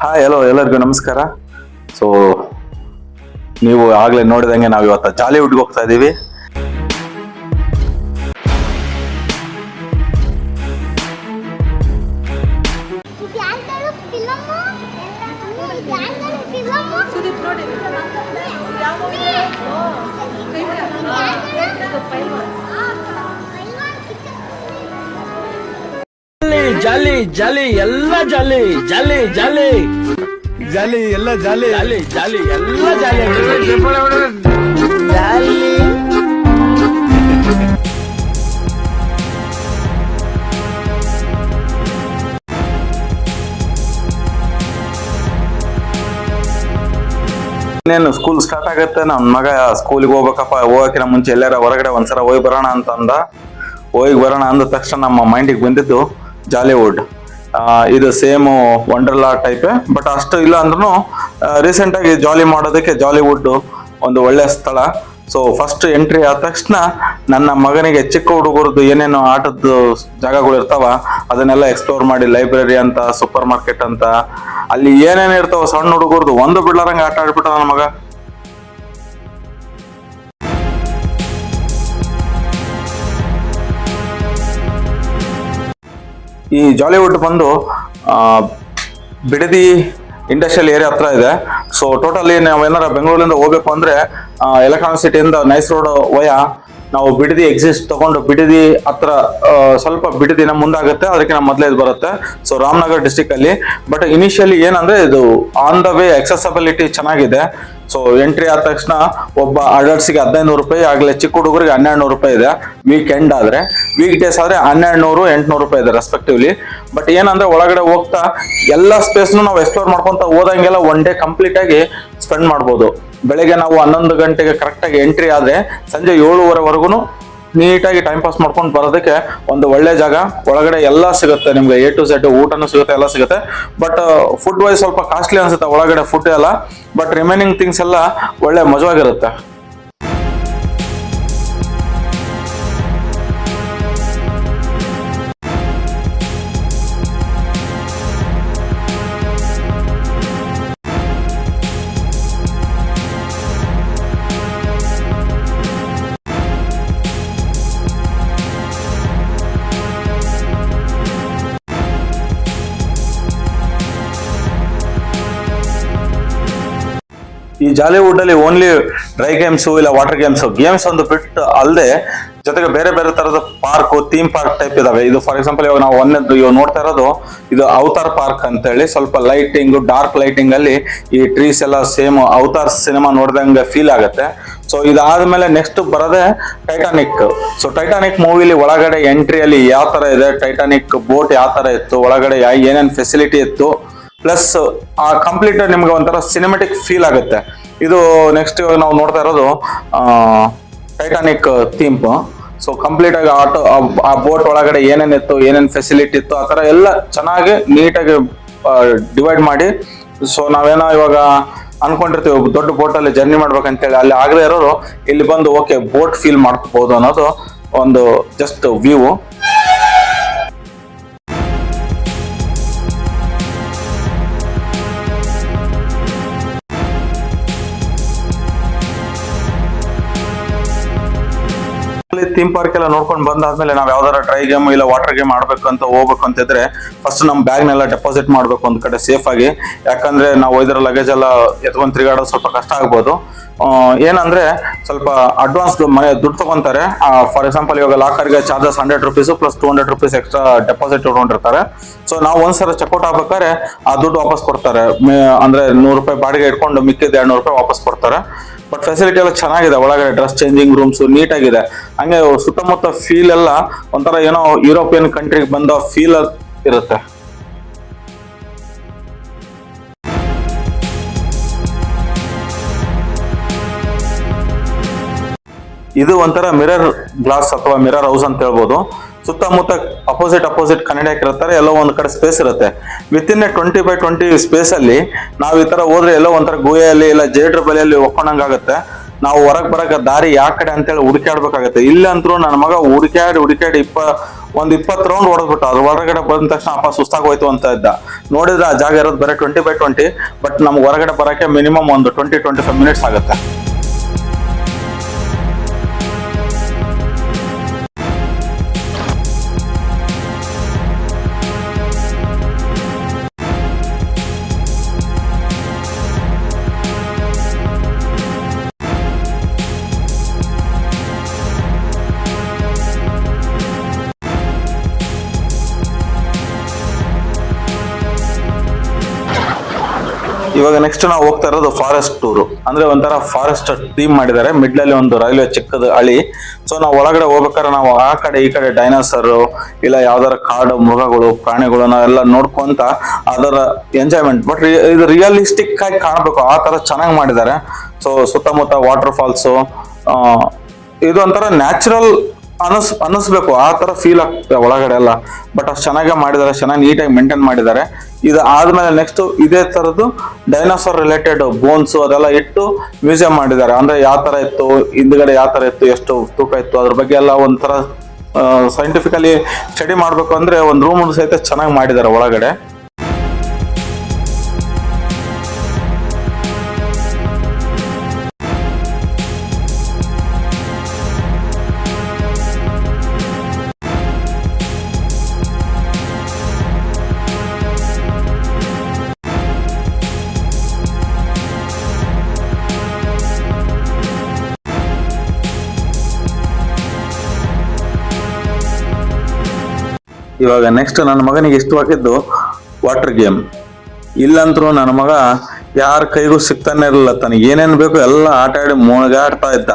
Hi hello ಎಲ್ಲರಿಗೂ ನಮಸ್ಕಾರ. So ನೀವು ಆಗ್ಲೇ ನೋಡಿದಂಗೆ ನಾವು ಇವತ್ತು ಜಾಲಿವುಡ್ಗೆ ಹೋಗ್ತಾ ಇದ್ದೀವಿ ಸುದೀಪ್ ನೋಡಿ ಜಾಲಿ ಜಾಲಿ ಎಲ್ಲ ಜಾಲಿ ಜಾಲಿ ಜಾಲಿ. ಜಾಲಿ ಎಲ್ಲ ಜಾಲಿ. ಜಾಲಿ ಜಾಲಿ ಎಲ್ಲ ಜಾಲಿ. ಜಾಲಿ ಇನ್ನೇನು ಸ್ಕೂಲ್ ಸ್ಟಾರ್ಟ್ ಆಗುತ್ತೆ? ನನ್ನ ಮಗ ಸ್ಕೂಲಿಗೆ ಹೋಗ್ಬೇಕಪ್ಪ. ಹೋಗಕ್ಕಿಂತ ಮುಂಚೆ ಎಲ್ಲಾರ ಹೊರಗಡೆ ಒಂದ್ಸಲ ಹೋಗಿ ಬರೋಣ ಅಂತ ಅಂದ ಹೋಗಿ ಬರೋಣ ಅಂದ ತಕ್ಷಣ ನಮ್ಮ ಮೈಂಡಿಗೆ ಬಂದಿದ್ದು. ಜಾಲಿವುಡ್ ಇದು ಸೇಮ್ ವಂಡರ್ಲಾ ಟೈಪ್ ಬಟ್ ಅಷ್ಟು ಇಲ್ಲ ಅಂದ್ರೂ ರೀಸೆಂಟ್ ಆಗಿ ಜಾಲಿ ಮಾಡೋದಕ್ಕೆ ಜಾಲಿವುಡ್ ಒಂದು ಒಳ್ಳೆ ಸ್ಥಳ. ಸೊ ಫಸ್ಟ್ ಎಂಟ್ರಿ ಆದ ತಕ್ಷಣ ನನ್ನ ಮಗನಿಗೆ ಚಿಕ್ಕ ಹುಡುಗರದ್ದು ಏನೇನು ಆಟದ ಜಾಗಗಳು ಇರ್ತಾವ, ಅದನ್ನೆಲ್ಲ ಎಕ್ಸ್ಪ್ಲೋರ್ ಮಾಡಿ ಲೈಬ್ರರಿ ಅಂತ ಸೂಪರ್ ಮಾರ್ಕೆಟ್ ಅಂತ, ಅಲ್ಲಿ ಏನೇನು ಇರ್ತಾವ ಸಣ್ಣ ಹುಡುಗರದ್ದು ಒಂದು ಬಿಡ್ಲಾರಂಗೆ ಆಟ ಆಡ್ಬಿಟ್ಟ ನನ್ನ ಮಗ. ಈ ಜಾಲಿವುಡ್ ಬಂದು ಬಿಡದಿ ಇಂಡಸ್ಟ್ರಿಯಲ್ ಏರಿಯಾ ಹತ್ರ ಇದೆ. ಸೊ ಟೋಟಲಿ ನಾವು ಏನಾರ ಬೆಂಗಳೂರಿಂದ ಹೋಗ್ಬೇಕು ಅಂದ್ರೆ ಎಲೆಕ್ಟ್ರಾನಿಕ್ ಸಿಟಿಯಿಂದ ನೈಸ್ ರೋಡ್ ವಯ ನಾವು ಬಿಡದಿ ಎಕ್ಸಿಸ್ಟ್ ತಗೊಂಡು ಬಿಡದಿ ಹತ್ರ ಸ್ವಲ್ಪ ಬಿಡದಿನ ಮುಂದಾಗುತ್ತೆ ಅದಕ್ಕಿಂತ ಮೊದಲೇ ಬರುತ್ತೆ. ಸೊ ರಾಮನಗರ್ ಡಿಸ್ಟಿಕ್ ಅಲ್ಲಿ. ಬಟ್ ಇನಿಷಿಯಲಿ ಏನಂದ್ರೆ ಇದು ಆನ್ ದ ವೇ ಎಕ್ಸೆಸಬಿಲಿಟಿ ಚೆನ್ನಾಗಿದೆ. ಸೊ ಎಂಟ್ರಿ ಆದ ತಕ್ಷಣ ಒಬ್ಬ ಅಡಲ್ಟ್ಸ್ಗೆ ಹದಿನೈದು ರೂಪಾಯಿ ಆಗಲೇ ಚಿಕ್ಕ ಹುಡುಗರಿಗೆ ಹನ್ನೆರಡು ನೂರು ರೂಪಾಯಿ ಇದೆ. ವೀಕ್ ಎಂಡ್ ಆದ್ರೆ ವೀಕ್ ಡೇಸ್ ಆದ್ರೆ ಹನ್ನೆರಡು ನೂರು ಎಂಟ್ನೂರು ರೂಪಾಯಿ ಇದೆ ರೆಸ್ಪೆಕ್ಟಿವ್ಲಿ ಬಟ್ ಏನಂದ್ರೆ ಒಳಗಡೆ ಹೋಗ್ತಾ ಎಲ್ಲ ಸ್ಪೇಸ್ನು ನಾವು ಎಕ್ಸ್ಪ್ಲೋರ್ ಮಾಡ್ಕೊಂತ ಹೋದಂಗೆಲ್ಲ ಒನ್ ಡೇ ಕಂಪ್ಲೀಟ್ ಆಗಿ ಸ್ಪೆಂಡ್ ಮಾಡ್ಬೋದು. ಬೆಳಗ್ಗೆ ನಾವು ಹನ್ನೊಂದು ಗಂಟೆಗೆ ಕರೆಕ್ಟಾಗಿ ಎಂಟ್ರಿ ಆದರೆ ಸಂಜೆ ಏಳುವರೆವರೆಗೂ ನೀಟಾಗಿ ಟೈಮ್ ಪಾಸ್ ಮಾಡ್ಕೊಂಡು ಬರೋದಕ್ಕೆ ಒಂದು ಒಳ್ಳೆ ಜಾಗ. ಒಳಗಡೆ ಎಲ್ಲ ಸಿಗುತ್ತೆ, ನಿಮಗೆ ಎ ಟು ಝೆಡ್ ಊಟನೂ ಸಿಗುತ್ತೆ, ಎಲ್ಲ ಸಿಗುತ್ತೆ. ಬಟ್ ಫುಡ್ ವೈಸ್ ಸ್ವಲ್ಪ ಕಾಸ್ಟ್ಲಿ ಅನಿಸುತ್ತೆ, ಒಳಗಡೆ ಫುಡ್ ಎಲ್ಲ. ಬಟ್ ರಿಮೈನಿಂಗ್ ಥಿಂಗ್ಸ್ ಎಲ್ಲ ಒಳ್ಳೆ ಮಜವಾಗಿರುತ್ತೆ. ಈ ಜಾಲಿವುಡ್ ಅಲ್ಲಿ ಓನ್ಲಿ ಡ್ರೈ ಗೇಮ್ಸ್ ಇಲ್ಲ ವಾಟರ್ ಗೇಮ್ಸ್ ಗೇಮ್ಸ್ ಒಂದು ಬಿಟ್ಟು ಅಲ್ಲದೆ, ಜೊತೆಗೆ ಬೇರೆ ಬೇರೆ ತರದ ಪಾರ್ಕ್ ಥೀಮ್ ಪಾರ್ಕ್ ಟೈಪ್ ಇದಾವೆ. ಇದು ಫಾರ್ ಎಕ್ಸಾಂಪಲ್ ಇವಾಗ ನಾವು ಒಂದೇ ಇವಾಗ ನೋಡ್ತಾ ಇರೋದು, ಇದು ಅವತಾರ್ ಪಾರ್ಕ್ ಅಂತ ಹೇಳಿ ಸ್ವಲ್ಪ ಲೈಟಿಂಗ್ ಡಾರ್ಕ್ ಲೈಟಿಂಗ್ ಅಲ್ಲಿ ಈ ಟ್ರೀಸ್ ಎಲ್ಲ ಸೇಮ್ ಅವತಾರ್ ಸಿನಿಮಾ ನೋಡ್ದಂಗೆ ಫೀಲ್ ಆಗುತ್ತೆ. ಸೊ ಇದಾದ್ಮೇಲೆ ನೆಕ್ಸ್ಟ್ ಬರೋದೇ ಟೈಟಾನಿಕ್ ಸೊ ಟೈಟಾನಿಕ್ ಮೂವಿಲಿ ಒಳಗಡೆ ಎಂಟ್ರಿಯಲ್ಲಿ ಯಾವ ತರ ಇದೆ? ಟೈಟಾನಿಕ್ ಬೋಟ್ ಯಾವ ತರ ಇತ್ತು? ಒಳಗಡೆ ಏನೇನ್ ಫೆಸಿಲಿಟಿ ಇತ್ತು? ಪ್ಲಸ್ ಆ ಕಂಪ್ಲೀಟ್ ನಿಮ್ಗೆ ಒಂಥರ ಸಿನಿಮೆಟಿಕ್ ಫೀಲ್ ಆಗುತ್ತೆ. ಇದು ನೆಕ್ಸ್ಟ್ ನಾವು ನೋಡ್ತಾ ಇರೋದು ಟೈಟಾನಿಕ್ ಥೀಮ್ ಸೊ ಕಂಪ್ಲೀಟ್ ಆಗಿ ಆಟೋ ಆ ಬೋಟ್ ಒಳಗಡೆ ಏನೇನಿತ್ತು ಏನೇನು ಫೆಸಿಲಿಟಿ ಇತ್ತು, ಆ ಥರ ಎಲ್ಲ ಚೆನ್ನಾಗಿ ನೀಟಾಗಿ ಡಿವೈಡ್ ಮಾಡಿ. ಸೊ ನಾವೇನೋ ಇವಾಗ ಅನ್ಕೊಂಡಿರ್ತೀವಿ ದೊಡ್ಡ ಬೋಟಲ್ಲಿ ಜರ್ನಿ ಮಾಡ್ಬೇಕಂತೇಳಿ. ಅಲ್ಲಿ ಆಗದೆ ಇರೋರು, ಇಲ್ಲಿ ಬಂದು ಓಕೆ ಬೋಟ್ ಫೀಲ್ ಮಾಡ್ಕೋಬೋದು ಅನ್ನೋದು ಒಂದು ಜಸ್ಟ್ ವ್ಯೂ ಥೀಮ್ ಪಾರ್ಕ್ ಎಲ್ಲ ನೋಡ್ಕೊಂಡು ಬಂದಾದ್ಮೇಲೆ ನಾವು ಯಾವ್ದಾರ ಡ್ರೈ ಗೇಮ್ ಇಲ್ಲ ವಾಟರ್ ಗೇಮ್ ಆಡ್ಬೇಕು ಅಂತ ಹೋಗ್ಬೇಕು ಅಂತಿದ್ರೆ ಫಸ್ಟ್ ನಮ್ಮ ಬ್ಯಾಗ್ನೆಲ್ಲ ಡೆಪಾಸಿಟ್ ಮಾಡ್ಬೇಕು ಒಂದ್ ಕಡೆ ಸೇಫ್ ಆಗಿ. ಯಾಕಂದ್ರೆ ನಾವು ಒಯ್ದಿರೋ ಲಗೇಜ್ ಎಲ್ಲ ಎತ್ಕೊಂಡ್ ತಿರುಗಾಡೋದು ಸ್ವಲ್ಪ ಕಷ್ಟ ಆಗ್ಬೋದು. ಏನಂದ್ರೆ ಸ್ವಲ್ಪ ಅಡ್ವಾನ್ಸ್ ಮನೆ ದುಡ್ಡು ತಗೊಂತಾರೆ. ಫಾರ್ ಎಕ್ಸಾಂಪಲ್ ಇವಾಗ ಲಾಕರ್ಗೆ charges hundred rupees plus two hundred rupees extra deposit ಇಟ್ಕೊಂಡಿರ್ತಾರೆ. ಸೊ ನಾವು ಒಂದ್ಸಲ ಚೆಕ್ಔಟ್ ಆಗ್ಬೇಕಾದ್ರೆ ಆ ದುಡ್ಡು ವಾಪಸ್ ಕೊಡ್ತಾರೆ. ಅಂದ್ರೆ ನೂರು ರೂಪಾಯಿ ಬಾಡಿಗೆ ಇಟ್ಕೊಂಡು ಮಿಕ್ಕಿದ ಎರಡ್ ನೂರು ರೂಪಾಯಿ ವಾಪಸ್ ಕೊಡ್ತಾರೆ. ಬಟ್ ಫೆಸಿಲಿಟಿ ಎಲ್ಲ ಚೆನ್ನಾಗಿದೆ, ಒಳಗಡೆ ಡ್ರೆಸ್ ಚೇಂಜಿಂಗ್ ರೂಮ್ಸ್ ನೀಟಾಗಿದೆ. ಹಂಗೆ ಸುತ್ತಮುತ್ತ ಫೀಲ್ ಎಲ್ಲ ಒಂಥರ ಏನೋ ಯುರೋಪಿಯನ್ ಕಂಟ್ರಿಗೆ ಬಂದ ಫೀಲ್ ಇರುತ್ತೆ. ಇದು ಒಂಥರ ಮಿರರ್ ಗ್ಲಾಸ್ ಅಥವಾ ಮಿರರ್ ಹೌಸ್ ಅಂತ ಹೇಳ್ಬೋದು. ಸುತ್ತಮುತ್ತ ಅಪೋಸಿಟ್ ಅಪೋಸಿಟ್ ಕನ್ನಡಿ ಹಾಕಿರ್ತಾರೆ, ಎಲ್ಲೋ ಒಂದು ಕಡೆ ಸ್ಪೇಸ್ ಇರುತ್ತೆ. With in a twenty by twenty space ಅಲ್ಲಿ ನಾವು ಈ ತರ ಹೋದ್ರೆ ಎಲ್ಲೋ ಒಂಥರ ಗುಹೆಯಲ್ಲಿ ಇಲ್ಲ ಜೇಡ್ರ ಬಲೆಯಲ್ಲಿ ಒಕ್ಕೊಂಡಂಗಾಗತ್ತೆ ನಾವು ಹೊರಗೆ ಬರಕ ದಾರಿ ಯಾವ ಕಡೆ ಅಂತೇಳಿ ಹುಡುಕಾಡ್ಬೇಕಾಗತ್ತೆ ಇಲ್ಲ ಅಂತರೂ ನನ್ನ ಮಗ ಹುಡುಕಾಡಿ ಹುಡುಕಾಡಿ ಇಪ್ಪ, ಒಂದ್ ಇಪ್ಪತ್ತು ರೌಂಡ್ ಹೊಡೆದ್ಬಿಟ್ಟು. ಅದ್ರ ಹೊರಗಡೆ ಬಂದ ತಕ್ಷಣ, ಅಪ್ಪ, ಸುಸ್ತಾಗೋಯ್ತು ಅಂತ ಇದ್ದ. ನೋಡಿದ್ರೆ ಆ ಜಾಗ ಇರೋದು ಬರೀ ಟ್ವೆಂಟಿ ಬೈ ಟ್ವೆಂಟಿ ಬಟ್ ನಮ್ಗೆ ಹೊರಗಡೆ ಬರೋಕ್ಕೆ ಮಿನಿಮಮ್ ಒಂದು ಟ್ವೆಂಟಿ ಟ್ವೆಂಟಿ ಫೈವ್ ಮಿನಿಟ್ಸ್ ಆಗುತ್ತೆ. ಇವಾಗ ನೆಕ್ಸ್ಟ್ ನಾವು ಹೋಗ್ತಾ ಇರೋದು ಫಾರೆಸ್ಟ್ ಟೂರು ಅಂದ್ರೆ ಒಂಥರ ಫಾರೆಸ್ಟ್ ಥೀಮ್ ಮಾಡಿದ್ದಾರೆ. ಮಿಡ್ಲಲ್ಲಿ ಒಂದು ರೈಲ್ವೆ ಚಿಕ್ಕದ ಹಳಿ. ಸೊ ನಾವು ಒಳಗಡೆ ಹೋಗ್ಬೇಕಾದ್ರೆ ನಾವು ಆ ಕಡೆ ಈ ಕಡೆ ಡೈನೋಸರ್ ಇಲ್ಲ ಯಾವ್ದಾರ ಕಾಡು, ಮೃಗಗಳು, ಪ್ರಾಣಿಗಳು, ನಾವೆಲ್ಲ ನೋಡ್ಕೊಂತ ಅದರ ಎಂಜಾಯ್ಮೆಂಟ್ ಬಟ್ ಇದು ರಿಯಲಿಸ್ಟಿಕ್ ಆಗಿ ಕಾಣಬೇಕು. ಆ ತರ ಚೆನ್ನಾಗಿ ಮಾಡಿದ್ದಾರೆ. ಸೊ ಸುತ್ತಮುತ್ತ ವಾಟರ್ ಫಾಲ್ಸು ಇದು ಒಂಥರ ನ್ಯಾಚುರಲ್ ಅನಸ್ ಅನ್ನಿಸ್ಬೇಕು ಆ ತರ ಫೀಲ್ ಆಗ್ತದೆ ಒಳಗಡೆ ಎಲ್ಲ. ಬಟ್ ಅಷ್ಟು ಚೆನ್ನಾಗೇ ಮಾಡಿದ್ದಾರೆ, ಚೆನ್ನಾಗಿ ನೀಟಾಗಿ ಮೇಂಟೈನ್ ಮಾಡಿದ್ದಾರೆ. ಇದು ಆದ್ಮೇಲೆ ನೆಕ್ಸ್ಟ್ ಇದೇ ತರದ್ದು ಡೈನೋಸಾರ್ ರಿಲೇಟೆಡ್ ಬೋನ್ಸ್ ಅದೆಲ್ಲ ಇಟ್ಟು ಮ್ಯೂಸಿಯಂ ಮಾಡಿದ್ದಾರೆ. ಅಂದ್ರೆ ಯಾವ ತರ ಇತ್ತು, ಹಿಂದ್ಗಡೆ ಯಾವ ತರ ಇತ್ತು, ಎಷ್ಟು ತೂಕ ಇತ್ತು, ಅದ್ರ ಬಗ್ಗೆ ಎಲ್ಲ ಒಂಥರ ಸೈಂಟಿಫಿಕಲಿ ಸ್ಟಡಿ ಮಾಡ್ಬೇಕು ಅಂದ್ರೆ ಒಂದು ರೂಮ್ ಸಹಿತ ಚೆನ್ನಾಗಿ ಮಾಡಿದ್ದಾರೆ ಒಳಗಡೆ. ಇವಾಗ ನೆಕ್ಸ್ಟ್ ನನ್ನ ಮಗನಿಗೆ ಇಷ್ಟವಾಗಿದ್ದು ವಾಟರ್ ಗೇಮ್ ಇಲ್ಲಂತರೂ ನನ್ನ ಮಗ ಯಾರ ಕೈಗೂ ಸಿಗ್ತಾನೆ ಇರಲಿಲ್ಲ. ತನಗೆ ಏನೇನು ಬೇಕು ಎಲ್ಲ ಆಟ ಆಡಿ ಮುಳುಗಾಡ್ತಾ ಇದ್ದ.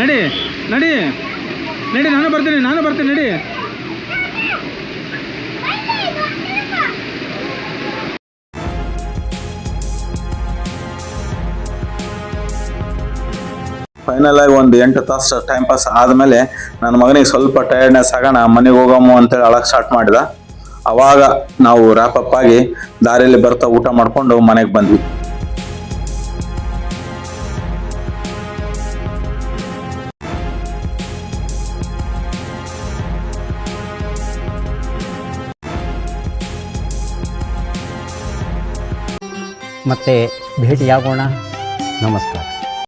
ನಡಿ ನಡಿ. ನಡಿ, ನಾನು ಬರ್ತೀನಿ ನಾನು ಬರ್ತೀನಿ, ನಡಿ. ಫೈನಲ್ ಆಗಿ ಒಂದು ಎಂಟು ತಾಸು ಟೈಮ್ ಪಾಸ್ ಆದಮೇಲೆ ನನ್ನ ಮಗನಿಗೆ ಸ್ವಲ್ಪ ಟಯರ್ಡ್ನೆಸ್ ಆಗೋಣ, ಮನೆಗೆ ಹೋಗಮ್ಮು ಅಂತೇಳಿ ಅಳಕ್ಕೆ ಸ್ಟಾರ್ಟ್ ಮಾಡಿದ. ಅವಾಗ ನಾವು ರ್ಯಾಪ್ ಅಪ್ ಆಗಿ ದಾರಿಯಲ್ಲಿ ಬರ್ತಾ ಊಟ ಮಾಡ್ಕೊಂಡು ಮನೆಗೆ ಬಂದ್ವಿ. ಮತ್ತೆ ಭೇಟಿಯಾಗೋಣ ನಮಸ್ಕಾರ